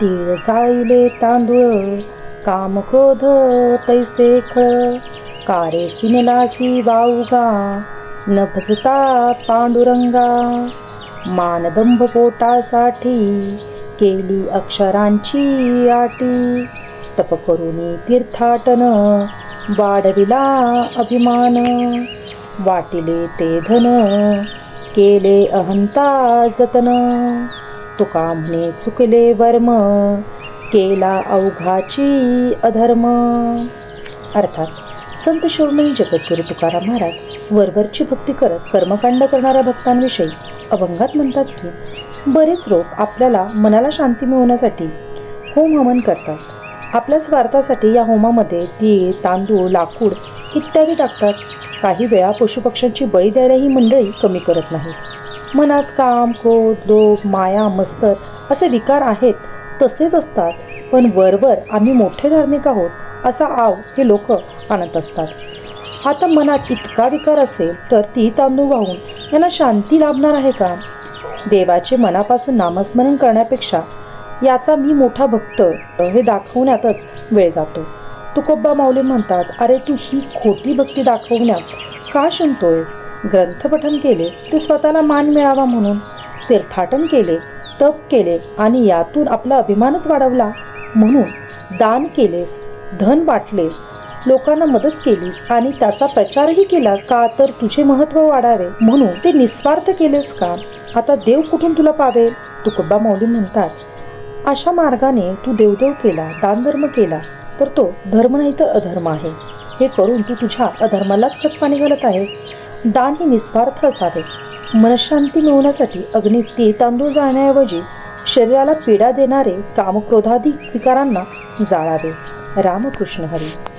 तीळ चाळीले तांदूळ काम क्रोध तैसे खळ कारे सिनलासी वाऊगा न भजता पांडुरंगा. मानदंभ पोटासाठी केली अक्षरांची आटी. तप करुणी तीर्थाटन वाढविला अभिमान. वाटिले ते धन केले अहंता जतन. तुका म्हणे चुकले वर्म केला अवघाची अधर्म. अर्थात संत शिरोमणी जगद्गुरु तुकाराम महाराज वरवरची भक्ती करत कर्मकांड करणाऱ्या भक्तांविषयी अभंगात म्हणतात की बरेच लोक आपल्याला मनाला शांती मिळवण्यासाठी होम हवन करतात. आपल्या स्वार्थासाठी या होमामध्ये तीळ तांदूळ लाकूड इत्यादी टाकतात. काही वेळा पशुपक्ष्यांची बळी द्यायला ही मंडळी कमी करत नाही मनात काम क्रोध लोभ माया मस्तर असे विकार आहेत तसेच असतात. पण वरवर आम्ही मोठे धार्मिक आहोत असा आव हे लोक आणत असतात. आता मनात इतका विकार असेल तर ती तांदूळ वाहून यांना शांती लाभणार आहे का? देवाचे मनापासून नामस्मरण करण्यापेक्षा याचा मी मोठा भक्त हे दाखवण्यातच वेळ जातो. तुकोब्बा माऊली म्हणतात अरे तू ही खोटी भक्ती दाखवण्यात का शिंतोयस? ग्रंथपठन केले ते स्वतःला मान मिळावा म्हणून. तीर्थाटन केले तप केले आणि यातून आपला अभिमानच वाढवला. म्हणून दान केलेस धन वाटलेस लोकांना मदत केलीस आणि त्याचा प्रचारही केलास का तर तुझे महत्त्व वाढावे. म्हणून ते निस्वार्थ केलेस का? आता देव कुठून तुला पावेल? तुकोबा मौली म्हणतात अशा मार्गाने तू देवदेव केला दानधर्म केला तर तो धर्म नाही तर अधर्म आहे. हे करून तू तुझ्या अधर्मालाच खतपाणी घालत आहेस. दान हे निस्वार्थ असावे. मनशांती मिळवण्यासाठी अग्नीत ते तांदूळ जाळण्याऐवजी शरीराला पीडा देणारे कामक्रोधादी विकारांना जाळावे. रामकृष्ण हरी.